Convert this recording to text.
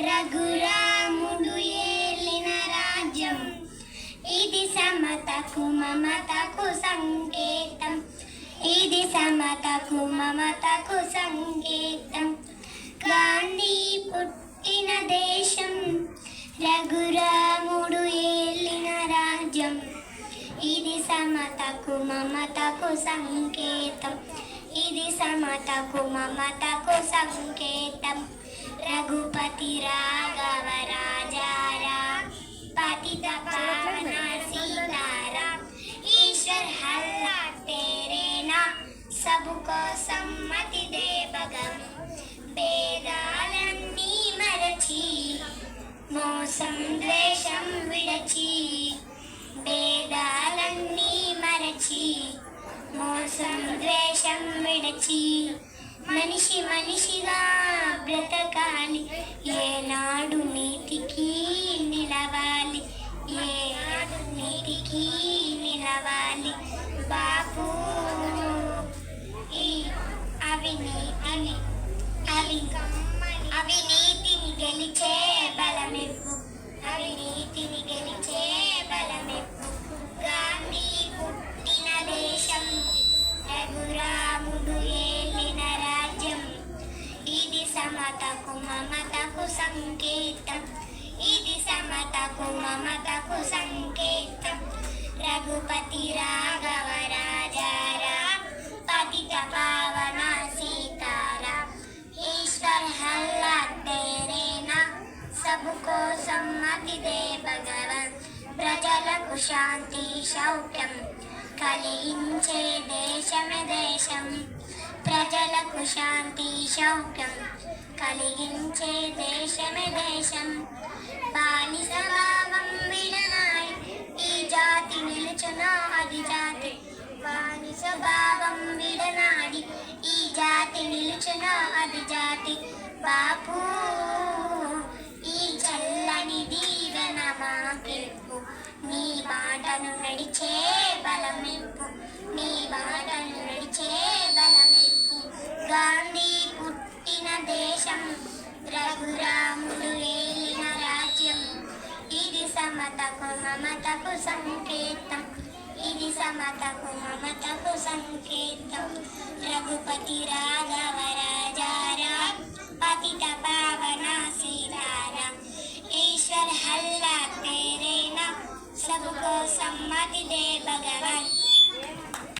రఘురాముడు ఏలిన రాజ్యం. ఇది సమతకు మమతకు సంకేతం. ఇది సమతకు మమతకు సంకేతం. గాంధీ పుట్టిన దేశం రఘురాముడు ఏలిన రాజ్యం. ఇది సమతకు మమతకు సంకేతం. ఇది సమతకు మమతకు సంకేతం. రఘుపతి రాఘవ మోసం ద్వేషం విడచి భేదాలన్నీ మరచి మోసం ద్వేషం విడచి మనిషి మనిషిగా అవినీతిని గెలిచే బలమెప్పు. అవినీతిని గెలిచే బలమెప్పు. గాంధీ పుట్టిన దేశం రఘురాముడు ఏలిన రాజ్యం. ఇది సమతకు మమతకు సంకేతం. ఇది సమతకు మమతకు సమ్మతి దే భగవన్ ప్రజలకు శాంతి సౌఖ్యం కలిగించే దేశమే దేశం ప్రజలకు శాంతి సౌఖ్యం కలిగించే దేశమే దేశం బానిస భావం విడనాయి ఈ జాతి నిలుచున అది జాతి బానిస భావం విడనాడి ఈ జాతి నిలుచున అది జాతి బాపు గెలుపు నీ బాటను నడిచే బలమెప్పు నీ బాటను నడిచే బలమెంపు. గాంధీ పుట్టిన దేశం రఘురాముడు ఏలిన రాజ్యం. ఇది సమతకు మమతకు సంకేతం. ఇది సమతకు మమతకు సంకేతం. రఘుపతి రాఘవరా Bhagavan.